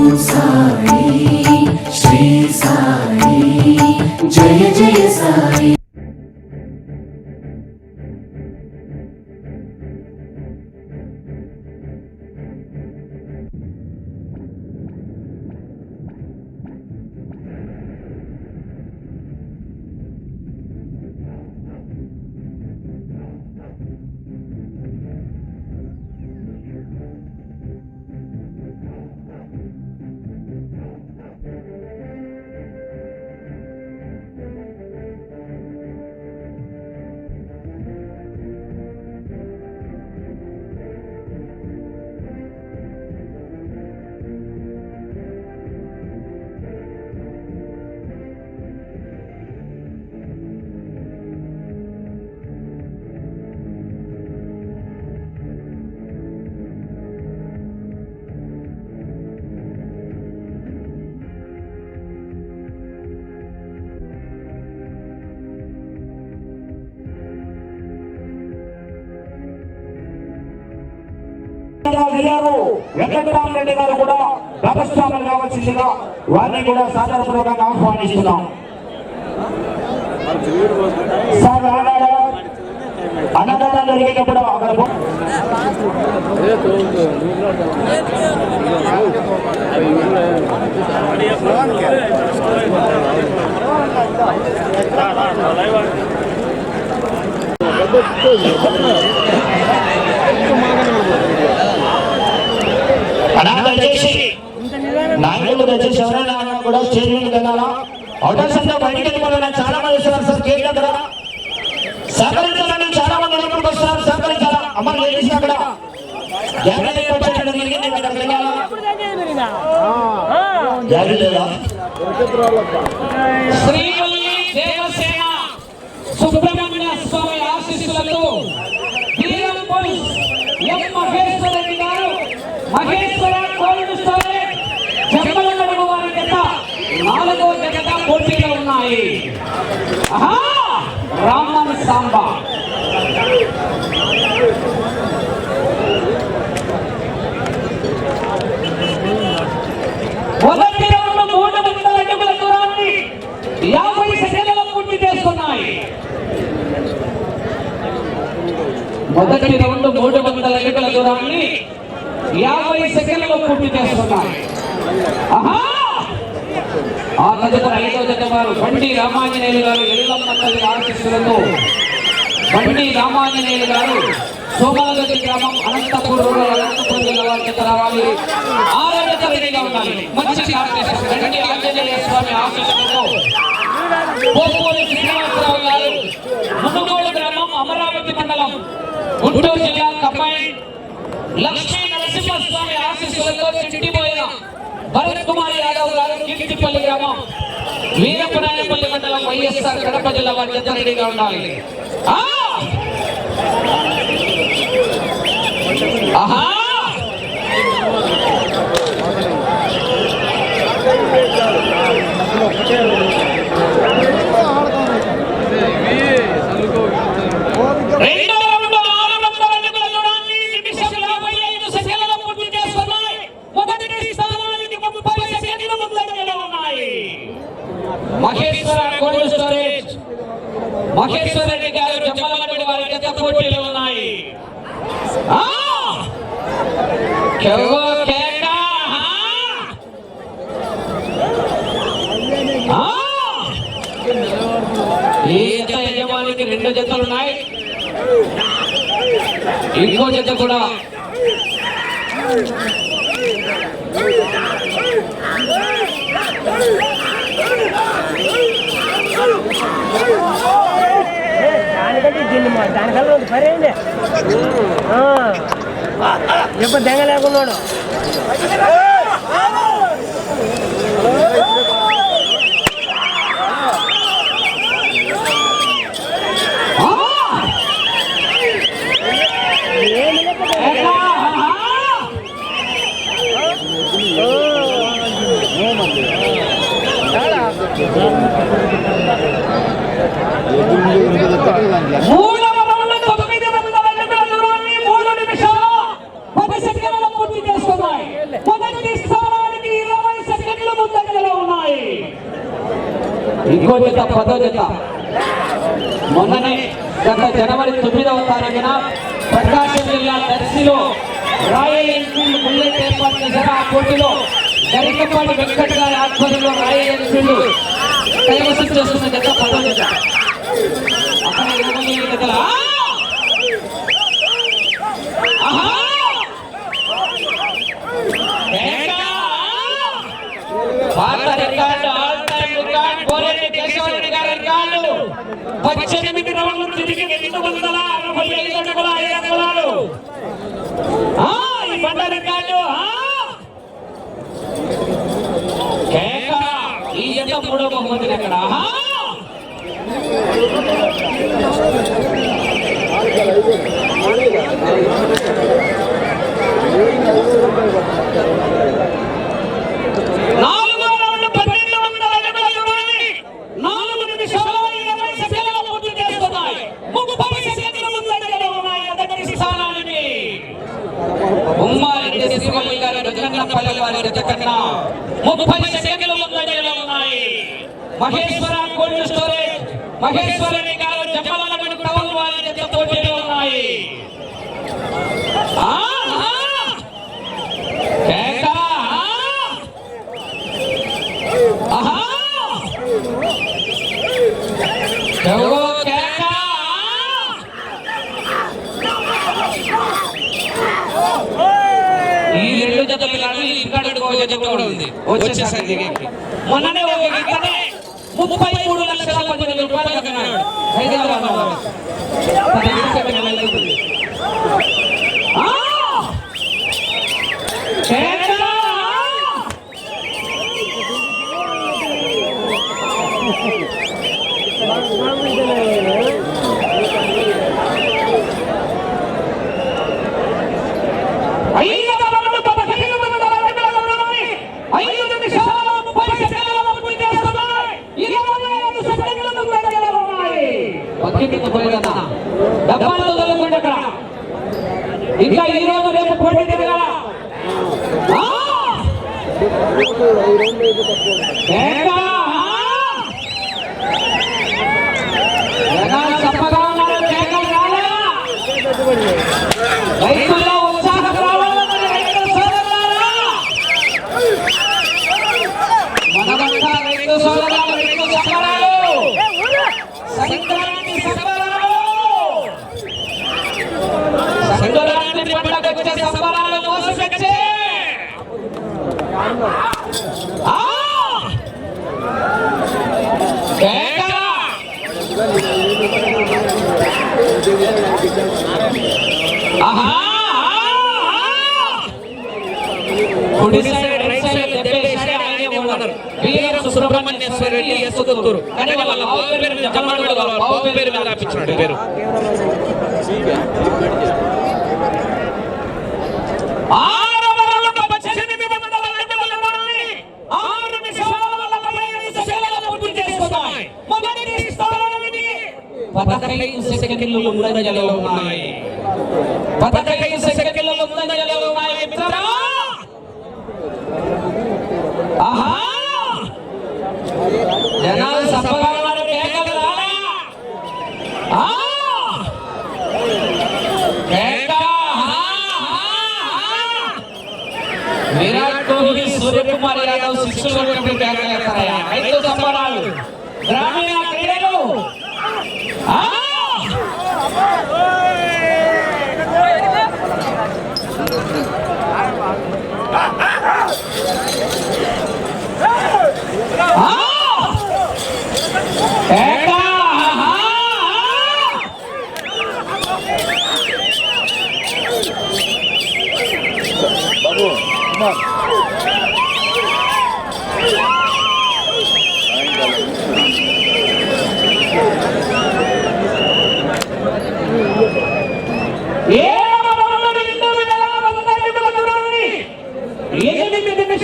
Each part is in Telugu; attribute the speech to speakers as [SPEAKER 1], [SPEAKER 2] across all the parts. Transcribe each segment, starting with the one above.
[SPEAKER 1] Musa వెంకటరామరెడ్డి గారు కూడా భాగస్వాములు కావాల్సిందిగా వారిని కూడా సాధారణపూర్వకంగా ఆహ్వానిస్తున్నాం సార్ ఆనాడు అన్నదానం జరిగేటప్పుడు అక్కడ పో- అనాథ చేసి నాయకులు దయచేసి ఎవరైనా కూడా స్టేజ్ మీద వెళ్ళాలా అవకాశం ఉంటే బయటికి వెళ్ళిపోవాలని చాలా మంది వస్తున్నారు సార్ కేక్ దగ్గర. సహకరించాలని చాలా మంది లోపలికి వస్తున్నారు సహకరించాలా? అమ్మ లేడీస్ అక్కడ? జాగ్రత్త పెట్టడం జరిగింది మీరు లేదా?
[SPEAKER 2] శ్రీవల్లి దేవసేన సుబ్రహ్మణ్య స్వామి ఆశీస్సులతో పోలీస్ ఎం మహేశ్వర రెడ్డి గారు మహేశ్వర కోల్డ్ స్టోరేజ్ జమ్మలమడుగు వారి జత నాలుగో జత పోటీలో ఉన్నాయి ఆహా! రామన్ సాంబా. మొదటి రౌండ్ మూడు వందల అడుగుల దూరాన్ని యాభై సెకండ్ల పూర్తి చేస్తున్నాయి. మొదటి రౌండ్ మూడు వందల అడుగుల దూరాన్ని యాభై సెకండ్లలో పూర్తి ఆహా! ఆ తదుపరి ఐదో జత వారు బండి రామాంజనేయులు గారు ఎల్లమ్మ తల్లి ఆశిస్సులతో బండి రామాంజనేయులు గారు సోమలగడ్డి గ్రామం అనంతపూర్ రూరల్ అనంతపురం జిల్లా వారి జత రావాలి. ఆరో జత రెడీగా ఉండాలి. మంచి కాంపిటీషన్ బండి ఆంజనేయ స్వామి ఆశీస్సులతో పోపూరి శ్రీనివాసరావు గారు మునుగోడు గ్రామం అమరావతి మండలం గుంటూరు జిల్లా కంబైన్. లక్ష్మీ నరసింహస్వామి ఆశీస్సులతో చిట్టిపోయిన భరత్ కుమార్ యాదవ్ గారు కీర్తిపల్లి గ్రామం వీరపనాయపల్లి మండలం వైఎస్ఆర్ కడప జిల్లా వారి జత రెడీగా ఉండాలి. ఆహా! రెండో మహేశ్వర రెడ్డి గారు వారి ఉన్నాయి. ఆ! ఈ జత యజమానికి రెండు జతలు ఉన్నాయి. ఇంకో జత కూడా.
[SPEAKER 3] ఎందుకంటే దీన్ని మా దానికల్లా ఉంది పరేంది ఎప్పుడు దెంగ లేకున్నాడు
[SPEAKER 2] ఆ! ఎట్లా? ఆహా! మూడవ రౌండ్ తొమ్మిది వందల అడుగుల దూరాన్ని మూడు నిమిషాలు పది సెకండ్ల పూర్తి చేసుకున్నాయి మొదటి ఇంకో జత పదో జత మొన్ననే గత జనవరి తొమ్మిదవ తారీఖున ప్రకాశం జిల్లా దర్శిలో రాయల్ ఎన్ఫీల్డ్ బుల్లెట్ ఏర్పాటు చేశారు. ఆ పోటీలో గరికపాటి వెంకట్ గారి ఆధ్వర్యంలో రాయల్ ఎన్ఫీల్డ్ కైవసం చేస్తున్న జత పదో జత అక్కడ ఇరవై ఏడు రికార్డు కోరేటి కేశవరెడ్డి గారి పద్దెనిమిది రౌండ్లు తిరిగి రెండు వందల అరవై ఐదు అడుగుల ఐదు అంగుళాలు ఈ బండ ఈ జత మూడో బహుమతిని అక్కడ నాలుగో రౌండ్ పన్నెండు వందల అడుగుల దూరాన్ని నాలుగు నిమిషాల ఇరవై సెకండ్లు పూర్తి చేస్తున్నాయి ముప్పై సెకండ్ల ముందంజలో ఉన్నాయి మొదటి స్థానానికి ఉమ్మారెడ్డి శ్రీవల్లి గారి వారి జత కన్నా ముప్పై సెకండ్లు ముందంజలో ఉన్నాయి. మహేశ్వర కోల్డ్ స్టోరేజ్ మహేశ్వరని గారు జమ్మలగడ్డ టౌన్ వారి జత పోటీలో ఉన్నాయి ఆ, ఆ. కేక, ఆ. ఆహా! ఎవరో కేక! ఈ రెండు జతలు కాదు కూడా ఉంది. మొన్ననే ముప్పై మూడు లక్షల పదివేల రూపాయలు హైదరాబాద్లో. పదిహేను సెకండ్ల అవుతుంది. ఆ! కేక! ఐదు వందల పదహైదు వందల అడుగుల దూరాన్ని ఐదు నిమిషాల ముప్పై సెకండ్లలో పూర్తి చేస్తున్నాయి. ఇరవై ఐదు సెకండ్ల ముందంజలో ఉన్నాయి. పద్దెనిమిది పోయినా. డబ్బాలు వదలకుండా అక్కడ. ఇంకా ఈ రోజు రేపు పోటీ జరగాల. ఆ! కేక! జనాలు చప్పగా ఉన్నారు కేకలు రాలా రైతుల్లో ఉత్సాహం రావాలని రైతు సోదరులారా మనమంతా రైతు సోదరులు రైతు సంబరాలు సంక్రాంతి సంబరాలు సంక్రాంతి పండుగ వచ్చే సంబరాలు మోసుకొచ్చే ఆ! కేక! ఆహా! కుడి సైడ్ రైట్ సైడ్ దెబ్బేసి ఆయనే ఉన్నారు. వీర సుబ్రహ్మణ్యేశ్వర రెడ్డి ఎస్కొత్తూరు. కానీ వాళ్ళ బావ పేరు మీద జమ్మడు వాళ్ళ బావ పేరు మీద రాపించినాడు పేరు. ఆరవ రౌండ్ పద్దెనిమిది వందల అడుగుల దూరాన్ని ఆరు నిమిషాల నలభై ఐదు స్థానానికి పదహైదు సెకండ్లు ముందంజలో ఉన్నాయి. పదహైదు సెకండ్ల ముందంజలో ఉన్నాయి మిత్రమా. ఆహా. సూర్యకుమార్ యాదవ్ సిక్స్ కొట్టి కేకలేస్తారయ్యా రైతు సంబరాలు గ్రామీణ క్రీడలు ఆ!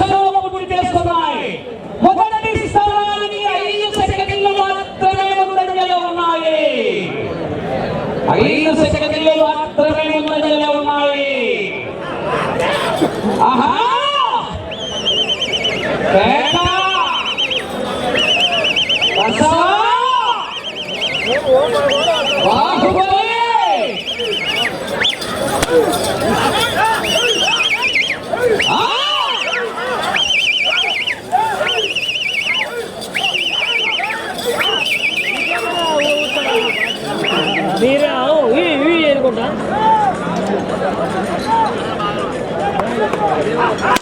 [SPEAKER 2] ఎనిమిది పూర్తి చేసుకున్నాయి. మొదటి స్థానానికి ఐదు సెకండ్లు మాత్రమే ముందంజలో ఉన్నాయి. ఐదు Valeu!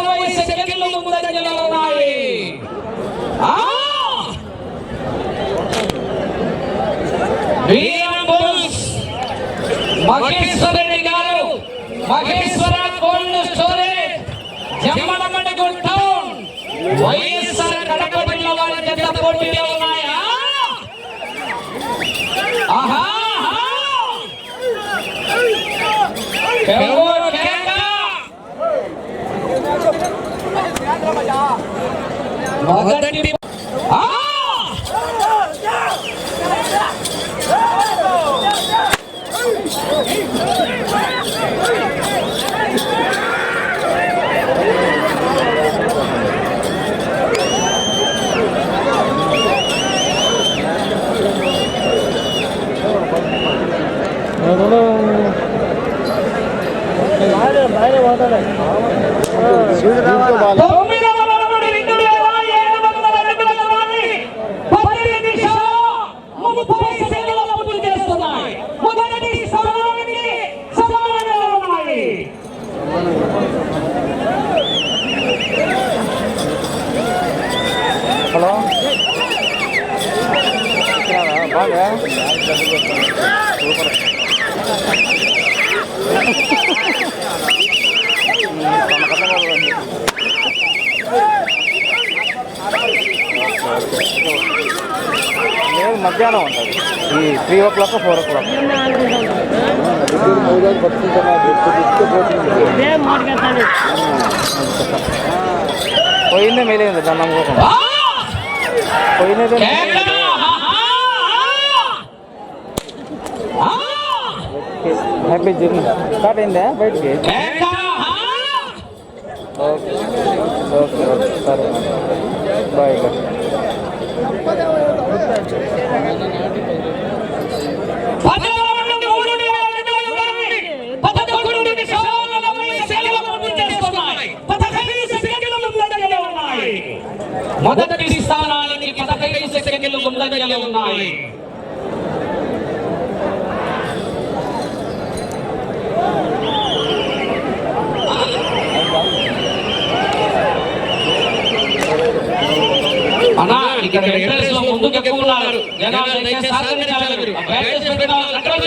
[SPEAKER 2] ఇరవై సెకండ్లు ముందంజలో ఉన్నాయి గారు మహేశ్వర కోల్డ్ స్టోరేజ్ జమ్మడమడి టౌన్. వైఎస్ఆర్ కడప జిల్లా ఉన్నాయా? மகன். Three o'clock four o'clock पे मेले दंडमे हेपी जिम स्टार्ट बैठक జిల్లాలోనే ఉన్నాయి ఇక్కడ ఎంట్రెన్స్లో ముందుకు ఎక్కువ ఉన్నారు జనాలు సహకరించాలి కంట్రోల్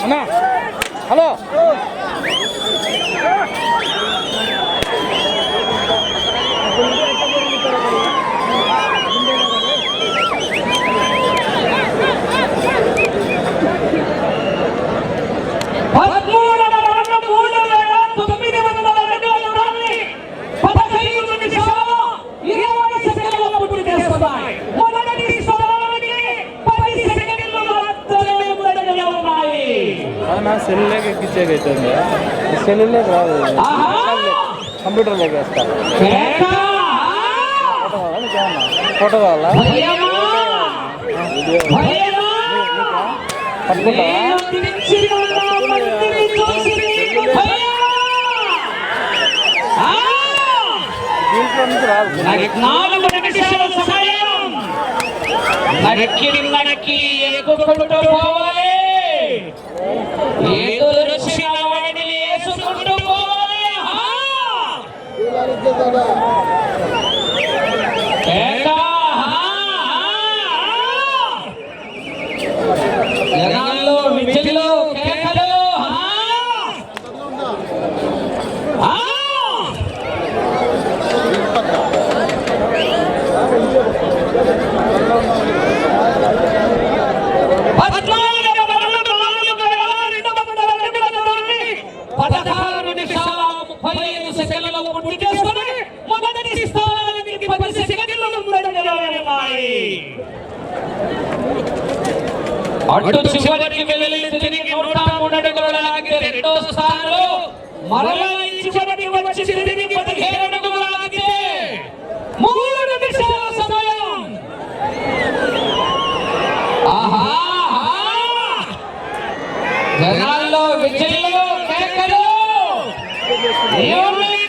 [SPEAKER 2] 하나, 하나. సెల్లులేక
[SPEAKER 4] ఎక్కించేది అవుతుంది సెల్లులేక రాదు.
[SPEAKER 2] కంప్యూటర్
[SPEAKER 4] లేక వేస్తారు ఫోటో కావాలా? దీంట్లో నుంచి రాదు.
[SPEAKER 2] నడకి నడకి పోవాలి. Y esto lo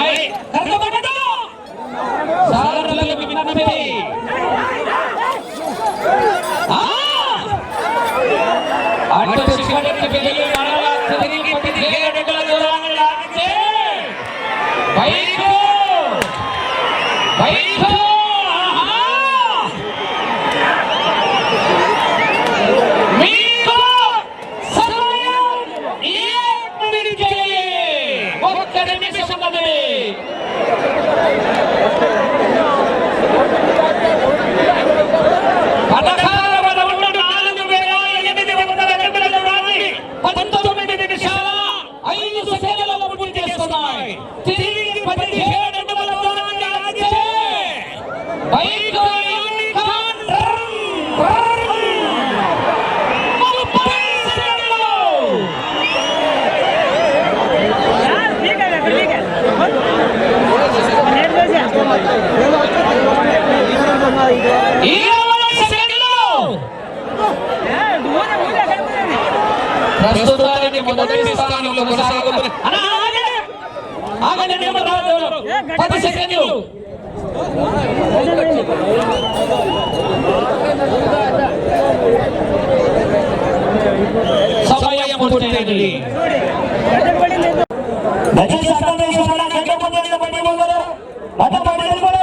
[SPEAKER 2] Bye. സമയമായി തിരികെ പതിഹേഴ് മലബാറിന്റെ രാജ്യത്തെ ప్రస్తుతానికి మొదటి స్థానంలో కొనసాగుతున్నారు ಸಾಮಾನ್ಯ ನಿಯಮದಾರರು ಪದ ಸೆಕೆ ನೀವು ಸಮಯ ಕೊಡ್ತೇನೆ ಭಜನ್ ಸಮಾವೇಶವನ್ನು ಜಗಪತಿಯಿಂದ ಬನ್ನಿ ಬಂದರು ಮತ ಪಡೆಯಲು ಬರ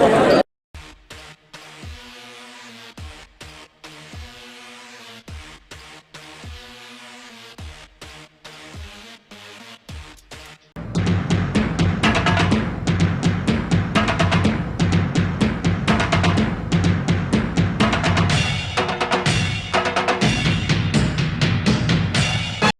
[SPEAKER 2] Thank you.